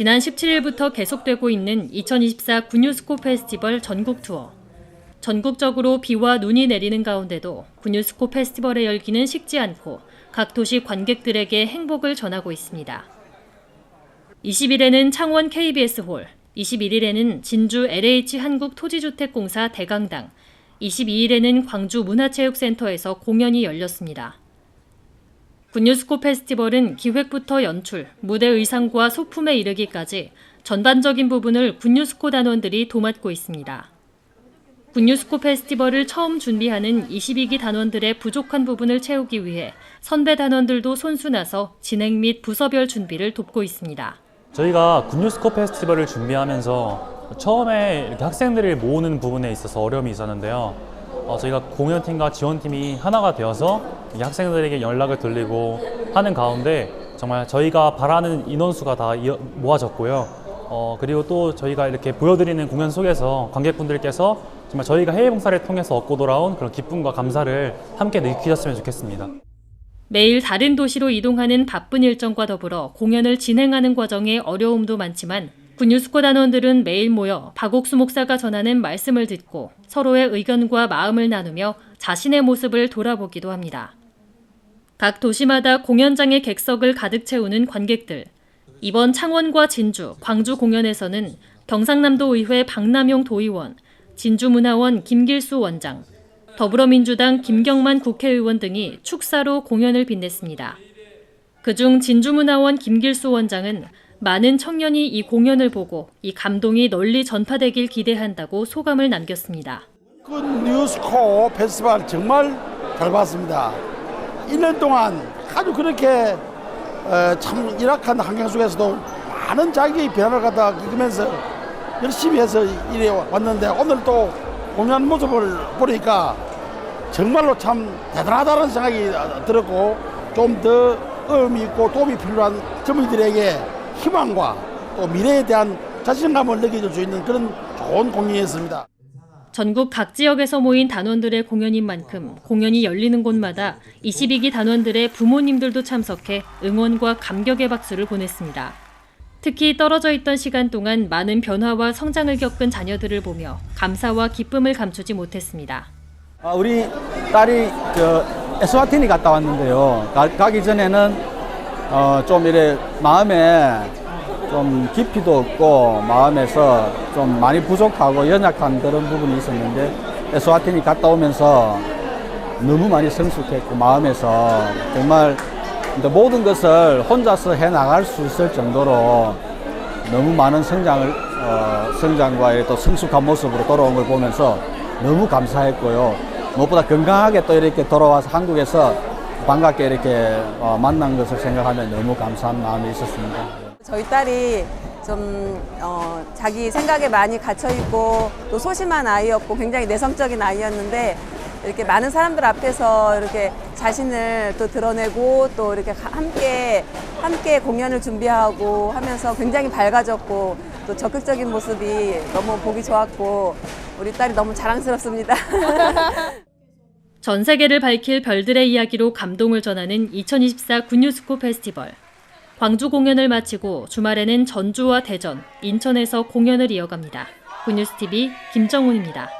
지난 17일부터 계속되고 있는 2024 군유스코 페스티벌 전국 투어. 전국적으로 비와 눈이 내리는 가운데도 군유스코 페스티벌의 열기는 식지 않고 각 도시 관객들에게 행복을 전하고 있습니다. 20일에는 창원 KBS 홀, 21일에는 진주 LH 한국토지주택공사 대강당, 22일에는 광주 문화체육센터에서 공연이 열렸습니다. 군유스코 페스티벌은 기획부터 연출, 무대 의상과 소품에 이르기까지 전반적인 부분을 군유스코 단원들이 도맡고 있습니다. 군유스코 페스티벌을 처음 준비하는 22기 단원들의 부족한 부분을 채우기 위해 선배 단원들도 손수나서 진행 및 부서별 준비를 돕고 있습니다. 저희가 군유스코 페스티벌을 준비하면서 처음에 이렇게 학생들을 모으는 부분에 있어서 어려움이 있었는데요. 어, 저희가 공연팀과 지원팀이 하나가 되어서 이 학생들에게 연락을 돌리고 하는 가운데 정말 저희가 바라는 인원수가 다 모아졌고요. 어, 그리고 또 저희가 이렇게 보여드리는 공연 속에서 관객분들께서 정말 저희가 해외 봉사를 통해서 얻고 돌아온 그런 기쁨과 감사를 함께 느끼셨으면 좋겠습니다. 매일 다른 도시로 이동하는 바쁜 일정과 더불어 공연을 진행하는 과정에 어려움도 많지만 군유스코 단원들은 매일 모여 박옥수 목사가 전하는 말씀을 듣고 서로의 의견과 마음을 나누며 자신의 모습을 돌아보기도 합니다. 각 도시마다 공연장의 객석을 가득 채우는 관객들. 이번 창원과 진주, 광주 공연에서는 경상남도 의회 박남용 도의원, 진주문화원 김길수 원장, 더불어민주당 김경만 국회의원 등이 축사로 공연을 빛냈습니다. 그중 진주문화원 김길수 원장은 많은 청년이 이 공연을 보고 이 감동이 널리 전파되길 기대한다고 소감을 남겼습니다. 그 뉴스코 페스티벌 정말 잘 봤습니다. 1년 동안 아주 그렇게 어, 참 열악한 환경 속에서도 많은 자기의 변화를 갖다 겪으면서 열심히 해서 이래 왔는데 오늘 또 공연 모습을 보니까 정말로 참 대단하다는 생각이 들었고 좀 더 의미 있고 도움이 필요한 젊은이들에게 희망과 또 미래에 대한 자신감을 느껴줄 수 있는 그런 좋은 공연이었습니다. 전국 각 지역에서 모인 단원들의 공연인 만큼 공연이 열리는 곳마다 22기 단원들의 부모님들도 참석해 응원과 감격의 박수를 보냈습니다. 특히 떨어져 있던 시간 동안 많은 변화와 성장을 겪은 자녀들을 보며 감사와 기쁨을 감추지 못했습니다. 아, 우리 딸이 저 에스와티니 갔다 왔는데요. 가, 가기 전에는 어, 좀 이래 마음에 좀 깊이도 없고 마음에서 좀 많이 부족하고 연약한 그런 부분이 있었는데 에스와티니 갔다 오면서 너무 많이 성숙했고 마음에서 정말 모든 것을 혼자서 해 나갈 수 있을 정도로 너무 많은 성장을 어, 성장과 또 성숙한 모습으로 돌아온 걸 보면서 너무 감사했고요. 무엇보다 건강하게 또 이렇게 돌아와서 한국에서 반갑게 이렇게 어, 만난 것을 생각하면 너무 감사한 마음이 있었습니다. 저희 딸이 좀 어, 자기 생각에 많이 갇혀 있고 또 소심한 아이였고 굉장히 내성적인 아이였는데 이렇게 많은 사람들 앞에서 이렇게 자신을 또 드러내고 또 이렇게 가- 함께 함께 공연을 준비하고 하면서 굉장히 밝아졌고 또 적극적인 모습이 너무 보기 좋았고 우리 딸이 너무 자랑스럽습니다. 전 세계를 밝힐 별들의 이야기로 감동을 전하는 2024 군유스코 페스티벌. 광주 공연을 마치고 주말에는 전주와 대전, 인천에서 공연을 이어갑니다. 군유스TV 김정훈입니다.